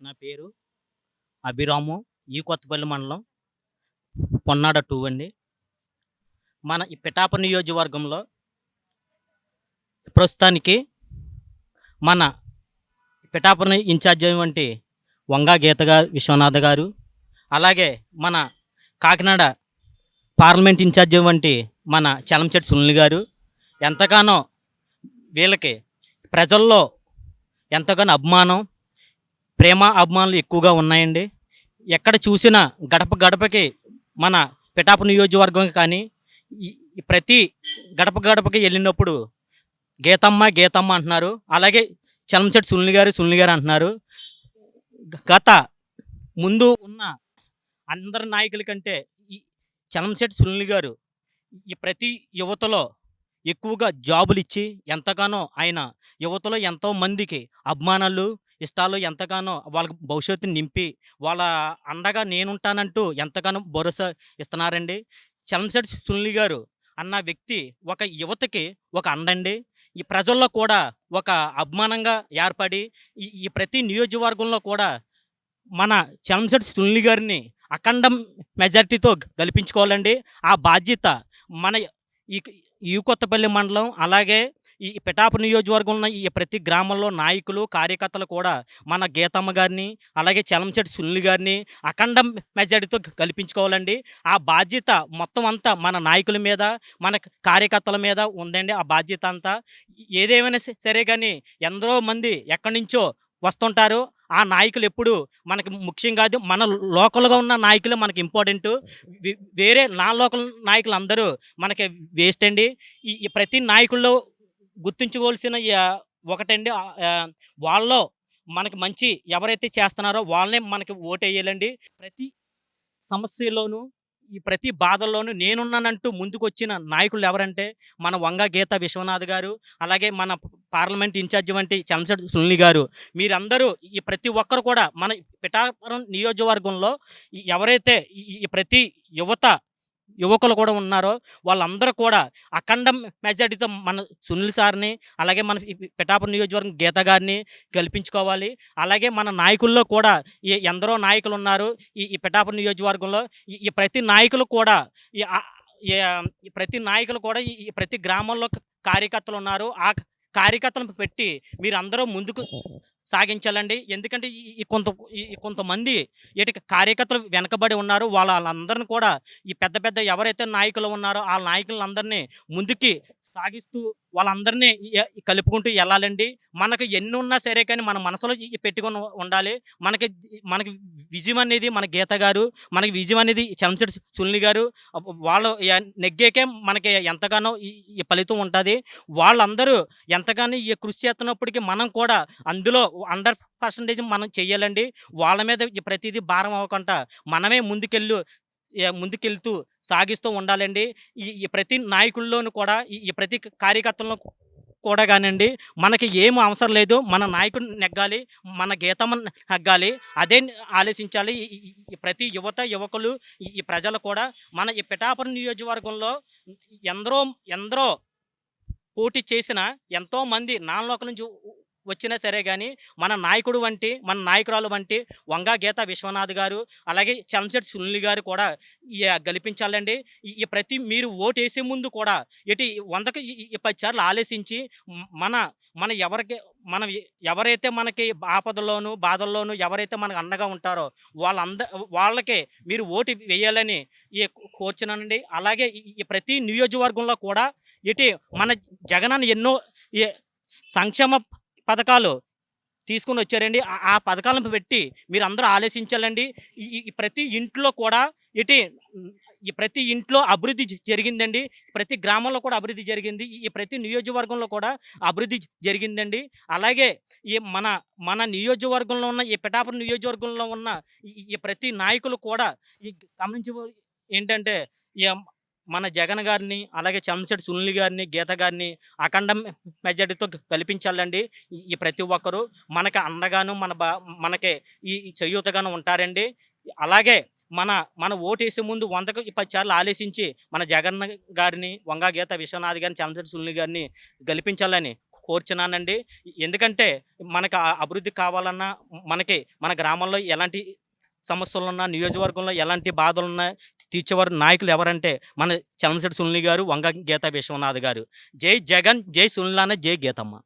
నా పేరు అభిరాము ఈ కొత్తపల్లి మండలం పొన్నాడ టూ అండి. మన ఈ పిఠాప నియోజకవర్గంలో ప్రస్తుతానికి మన పిఠాపురం ఇన్ఛార్జ్ వంటి వంగా గీత గారు విశ్వనాథ గారు అలాగే మన కాకినాడ పార్లమెంట్ ఇన్ఛార్జ్ వంటి మన చలంచెట్టి సునీల్ గారు ఎంతగానో వీళ్ళకి ప్రజల్లో ఎంతగానో అభిమానం ప్రేమ అభిమానులు ఎక్కువగా ఉన్నాయండి. ఎక్కడ చూసినా గడప గడపకి మన పిఠాపు నియోజకవర్గం కానీ ప్రతి గడప గడపకి వెళ్ళినప్పుడు గీతమ్మ గీతమ్మ అంటున్నారు. అలాగే చలంచెట్టు సునీల్ గారు సునీల్ గారు అంటున్నారు. గత ముందు ఉన్న అందరి నాయకుల కంటే ఈ చలంశెట్టి సునీల్ గారు ఈ ప్రతి యువతలో ఎక్కువగా జాబులు ఇచ్చి ఎంతగానో ఆయన యువతలో ఎంతో మందికి అభిమానాలు ఇష్టాలు ఎంతగానో వాళ్ళకి భవిష్యత్తుని నింపి వాళ్ళ అండగా నేనుంటానంటూ ఎంతగానో భరోసా ఇస్తున్నారండి. చలంశెట్టి సునీల్ గారు అన్న వ్యక్తి ఒక యువతకి ఒక అండండి. ఈ ప్రజల్లో కూడా ఒక అభిమానంగా ఏర్పడి ఈ ఈ ప్రతి నియోజకవర్గంలో కూడా మన చలంశెట్టి సునీల్ గారిని అఖండ మెజారిటీతో గెలిపించుకోవాలండి. ఆ బాధ్యత మన ఈ ఈ కొత్తపల్లి మండలం అలాగే ఈ పిఠాపు నియోజకవర్గం ఉన్న ఈ ప్రతి గ్రామంలో నాయకులు కార్యకర్తలు కూడా మన గీతమ్మ గారిని అలాగే చలంచెట్టి సునీల్ గారిని అఖండ మెజారిటీతో కల్పించుకోవాలండి. ఆ బాధ్యత మొత్తం అంతా మన నాయకుల మీద మన కార్యకర్తల మీద ఉందండి ఆ బాధ్యత అంతా. ఏదేమైనా సరే కానీ ఎందరో మంది ఎక్కడి నుంచో వస్తుంటారు. ఆ నాయకులు ఎప్పుడు మనకి ముఖ్యం కాదు మన లోకల్గా ఉన్న నాయకులు మనకి ఇంపార్టెంట్. వేరే నా లోకల్ నాయకులు అందరూ మనకి వేస్ట్ అండి ఈ ప్రతి నాయకుల్లో గుర్తించుకోవాల్సిన ఒకటండి వాళ్ళలో మనకి మంచి ఎవరైతే చేస్తున్నారో వాళ్ళనే మనకి ఓటేయాలండి. ప్రతి సమస్యలోనూ ఈ ప్రతి బాధల్లోనూ నేనున్నానంటూ ముందుకొచ్చిన నాయకులు ఎవరంటే మన వంగ గీత విశ్వనాథ్ గారు అలాగే మన పార్లమెంట్ ఇన్ఛార్జి వంటి చంద్రశేఖర్ సునీల్ గారు. మీరందరూ ఈ ప్రతి ఒక్కరు కూడా మన పిఠాపురం నియోజకవర్గంలో ఎవరైతే ఈ ప్రతి యువత యువకులు కూడా ఉన్నారో వాళ్ళందరూ కూడా అఖండ మెజార్టీతో మన సునీల్ సార్ని అలాగే మన ఈ పిఠాపురం నియోజకవర్గం గీత గారిని గెలిపించుకోవాలి. అలాగే మన నాయకుల్లో కూడా ఈ ఎందరో నాయకులు ఉన్నారు. ఈ ఈ పిఠాపురం నియోజకవర్గంలో ఈ ప్రతి నాయకులు కూడా ఈ ప్రతి నాయకులు కూడా ఈ ప్రతి గ్రామంలో కార్యకర్తలు ఉన్నారు. ఆ కార్యకర్తలను పెట్టి మీరందరూ ముందుకు సాగించాలండి. ఎందుకంటే ఈ- కొంత కొంతమంది ఇటు కార్యకర్తలు వెనకబడి ఉన్నారు. వాళ్ళందరిని కూడా ఈ పెద్ద పెద్ద ఎవరైతే నాయకులు ఉన్నారో ఆ నాయకులందరినీ ముందుకి సాగిస్తూ వాళ్ళందరినీ కలుపుకుంటూ వెళ్ళాలండి మనకు ఎన్ని ఉన్నా సరే కానీ మన మనసులో పెట్టుకొని ఉండాలి. మనకి మనకి విజయం అనేది మన గీత గారు మనకి విజయం అనేది చంద్రశేఖర్ సునీల్ గారు వాళ్ళు ఎ- నెగ్గేకే మనకి ఎంతగానో ఈ ఫలితం ఉంటుంది. వాళ్ళందరూ ఎంతగానో ఈ కృషి చేస్తున్నప్పటికీ మనం కూడా అందులో అండర్ పర్సెంటేజ్ మనం చేయాలండి వాళ్ళ మీద ప్రతిదీ భారం అవ్వకుండా మనమే ముందుకెళ్ళు ముందుకెళ్తూ సాగిస్తూ ఉండాలండి. ఈ ఈ ప్రతి నాయకుల్లోనూ కూడా ఈ ప్రతి కార్యకర్తలను కూడా కానివ్వండి మనకి ఏం అవసరం లేదు. మన నాయకుడు నెగ్గాలి మన గీతం నెగ్గాలి అదే ఆలోచించాలి. ప్రతి యువత యువకులు ఈ ప్రజలు కూడా మన ఈ పిఠాపురం నియోజకవర్గంలో ఎందరో ఎందరో పోటీ చేసిన ఎంతో మంది నాలుగు నుంచి వచ్చినా సరే కానీ మన నాయకుడు వంటి మన నాయకురాలు వంటి వంగా గీత విశ్వనాథ్ గారు అలాగే చలంశెట్టి సునీల్ గారు కూడా ఈ గెలిపించాలండి. ఈ ప్రతి మీరు ఓటు వేసే ముందు కూడా ఇటు వందకి పది సార్లు ఆలోచించి మన మన ఎవరికి మనం ఎవరైతే మనకి ఆపదల్లోనూ బాధల్లోనూ ఎవరైతే మనకు అండగా ఉంటారో వాళ్ళంద వాళ్ళకి మీరు ఓటు వేయాలని ఈ అలాగే ఈ- ప్రతి నియోజకవర్గంలో కూడా ఇటు మన జగనన్న ఎన్నో ఈ సంక్షేమ పథకాలు తీసుకుని వచ్చారండి. ఆ- పథకాలను పెట్టి మీరు అందరూ ఆలోచించాలండి ప్రతి ఇంట్లో కూడా ఇటు ఈ ప్రతి ఇంట్లో అభివృద్ధి జరిగిందండి. ప్రతి గ్రామంలో కూడా అభివృద్ధి జరిగింది. ఈ- ప్రతి నియోజకవర్గంలో కూడా అభివృద్ధి జరిగిందండి. అలాగే ఈ మన మన నియోజకవర్గంలో ఉన్న ఈ పిఠాపురం నియోజకవర్గంలో ఉన్న ఈ- ఈ ప్రతి నాయకులు కూడా ఈ గమనించ ఏంటంటే ఈ మన జగన్ గారిని అలాగే చంద్రశెట్టి సునీల్ గారిని గీత గారిని అఖండ మెజార్టీతో కల్పించాలండి ఈ- ఈ ప్రతి ఒక్కరు. మనకి అండగాను మన బా మనకి ఈ చేయూతగాను ఉంటారండి. అలాగే మన మన ఓటు వేసే ముందు వందకు పది సార్లు ఆలోచించి మన జగన్ గారిని వంగా గీత విశ్వనాథ్ గారిని చంద్రశేఖర్ సునీల్ గారిని గెలిపించాలని కోరుచున్నానండి. ఎందుకంటే మనకు అభివృద్ధి కావాలన్నా మనకి మన గ్రామంలో ఎలాంటి సమస్యలున్నా నియోజకవర్గంలో ఎలాంటి బాధలున్నా తీర్చేవారు నాయకులు ఎవరంటే మన చలనశెట్టి సునీ గారు వంగ గీత విశ్వనాథ్ గారు. జై జగన్ జై సునీలాన జై గీతమ్మ.